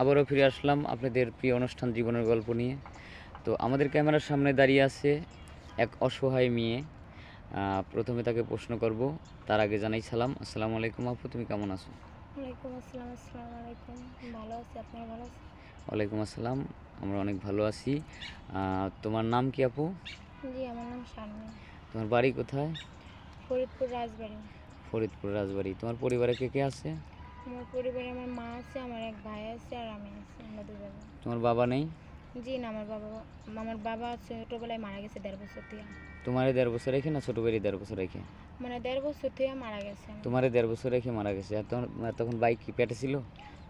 আবারও ফিরে আসলাম আপনাদের প্রিয় অনুষ্ঠান জীবনের গল্প নিয়ে। তো আমাদের ক্যামেরার সামনে দাঁড়িয়ে আছে এক অসহায় মেয়ে। প্রথমে তাকে প্রশ্ন করব তার আগে জানাই সালাম। আসসালামু আলাইকুম আপু তুমি কেমন আছো? ওয়ালাইকুম আসসালাম আমরা অনেক ভালো আছি। তোমার নাম কি আপু? জি আমার নাম শারমিন। তোমার বাড়ি কোথায়? ফরিদপুর রাজবাড়ি। ফরিদপুর রাজবাড়ি। তোমার পরিবারে কে কে আছে? আমার পরিবারে আমার মা আছে আমার এক ভাই আছে আর আমি আছি আমরা বাবা তোমার বাবা নেই? জি না আমার বাবা আমার বাবা ছোটোবেলায় মারা গেছে দেড় বছর থেকে তোমারে দেড় বছর রেখে না ছোটো বাড়ি দেড় বছর রেখে? মানে দেড় বছর থেকে মারা গেছে। তোমারে দেড় বছর রেখে মারা গেছে। আর তখন বাইক কি পেটে ছিল?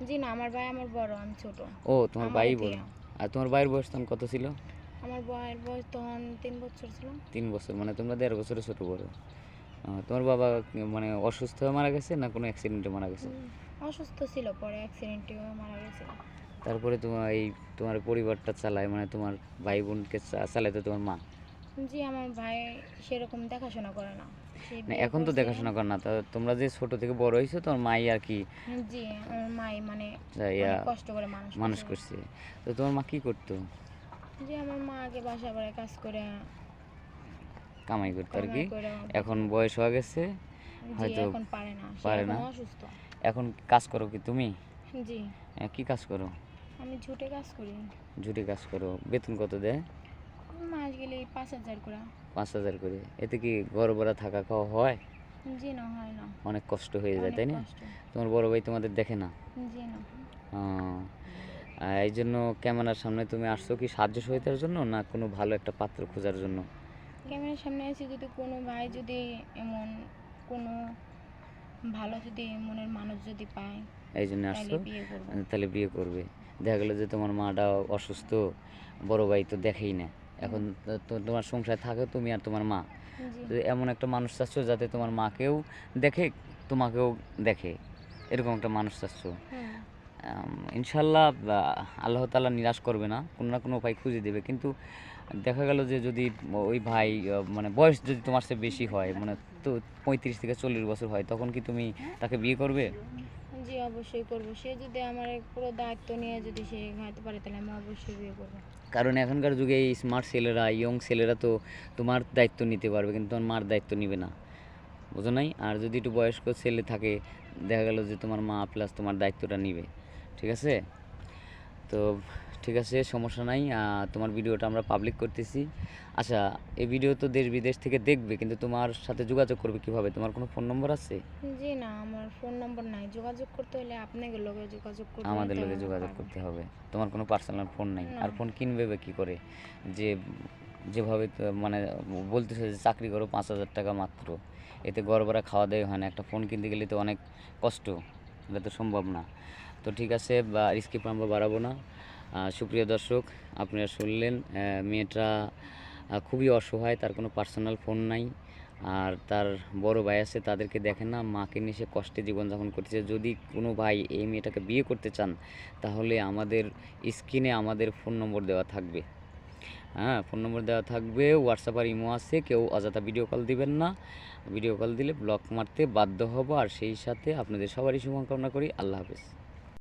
জি না আমার ভাই আমার বড় আমি ছোট। ও তোমার ভাই। বলো আর তোমার ভাইয়ের বয়স তখন কত ছিল? আমার বয়ের বয়স তখন তিন বছর ছিল। তিন বছর মানে তোমরা দেড় বছরের ছোট বড়। তোমার বাবা মানে অসুস্থ হয়ে মারা গেছে না কোনো অ্যাক্সিডেন্টে মারা গেছে? অসুস্থ ছিল পরে অ্যাক্সিডেন্টে মারা গেছে। তারপরে তোমার এই তোমার পরিবারটা চালায় মানে তোমার ভাই বোনকে চালায় তো তোমার মা? জি আমার ভাই সেরকম দেখাশোনা করে না। না এখন তো দেখাশোনা কর না। তোমরা যে ছোট থেকে বড় হয়েছো তোমার মাই আর কি? জি আমার মাই মানে কষ্ট করে মানুষ মানুষ করছে। তো তোমার মা কি করতো? জি আমার মা আগে বাসা বাড়ায় কাজ করে। কামাই করতো আর কি। এখন বয়স হয়ে গেছে। হয়তো এখন পারে না। পারে না। অসুস্থ। এখন কাজ করো কি তুমি? জি। আহ, কি কাজ করো? আমি ঝুটে কাজ করি। ঝুটি কাজ করো। বেতন কত দেয়? মাস গেলে পাঁচ হাজার করে। পাঁচ হাজার করে। এতে কি ঘর ভরা থাকা খাওয়া হয়? জি না হয় না। অনেক কষ্ট হয়ে যায় তাই না? তোমার বড় ভাই তোমাদের দেখে না? জি না। এই জন্য ক্যামেরার সামনে তুমি আসছো কি সাহায্য সহায়তার জন্য না কোনো ভালো একটা পাত্র খোঁজার জন্য? ক্যামেরার সামনে এসে যদি কোনো ভাই যদি এমন কোনো ভালো যদি মনের মানুষ যদি পায় এই জন্য আসছো? তাহলে বিয়ে করবে। দেখা গেলো যে তোমার মাটা অসুস্থ বড় ভাই তো দেখেই না। এখন তোমার সংসার থাকে তুমি আর তোমার মা। এমন একটা মানুষ চাচ্ছ যাতে তোমার মাকেও দেখে তোমাকেও দেখে। এরকম একটা মানুষ চাচ্ছ। ইনশাল্লাহ আল্লাহ তাআলা নিরাশ করবে না কোনো না কোনো উপায় খুঁজে দেবে। কিন্তু দেখা গেল যে যদি ওই ভাই মানে বয়স যদি তোমার সে বেশি হয় মানে তো পঁয়ত্রিশ থেকে চল্লিশ বছর হয় তখন কি তুমি তাকে বিয়ে করবে? জি অবশ্যই করব। সে যদি আমার পুরো দায়িত্ব নিয়ে যদি সে পারে তাহলে আমি অবশ্যই বিয়ে করব। কারণ এখনকার যুগে এই স্মার্ট ছেলেরা ইয়ং ছেলেরা তো তোমার দায়িত্ব নিতে পারবে কিন্তু তোমার মার দায়িত্ব নিবে না। বুঝো নাই? আর যদি একটু বয়স্ক ছেলে থাকে দেখা গেল যে তোমার মা প্লাস তোমার দায়িত্বটা নিবে। ঠিক আছে? তো ঠিক আছে সমস্যা নাই। তোমার ভিডিওটা আমরা পাবলিক করতেছি। আচ্ছা এই ভিডিও তো দেশ বিদেশ থেকে দেখবে কিন্তু তোমার সাথে যোগাযোগ করবে কীভাবে? তোমার কোনো ফোন নম্বর আছে? জি না আমার ফোন নম্বর নাই। যোগাযোগ করতে হলে আপনাকে লোকে যোগাযোগ করতে আমাদের তবে যোগাযোগ করতে হবে। তোমার কোনো পার্সোনাল ফোন নাই। আর ফোন কিনবে বা কী করে? যে যেভাবে তো মানে বলতেছে যে চাকরি করো পাঁচ হাজার টাকা মাত্র। এতে ভাড়া খাওয়া দাওয়া হয় না। একটা ফোন কিনতে গেলে তো অনেক কষ্ট। এটা তো সম্ভব না। তো ঠিক আছে, বা স্কিপ আমরা বাড়াবো না। সুপ্রিয় দর্শক আপনারা শুনলেন মেয়েটা খুবই অসহায়, তার কোনো পার্সোনাল ফোন নাই। আর তার বড় ভাই আছে, তাদেরকে দেখে না, মাকে নিয়ে সে কষ্টে জীবনযাপন করতেছে। যদি কোনো ভাই এই মেয়েটাকে বিয়ে করতে চান, তাহলে আমাদের স্ক্রিনে আমাদের ফোন নম্বর দেওয়া থাকবে। হ্যাঁ ফোন নম্বর দেওয়া থাকবে হোয়াটসঅ্যাপ আর ইমো আছে, কেউ অযথা ভিডিও কল দিবেন না। ভিডিও কল দিলে ব্লক মারতে বাধ্য হব, আর সেই সাথে আপনাদের সবারই শুভকামনা করি। আল্লাহ হাফেজ।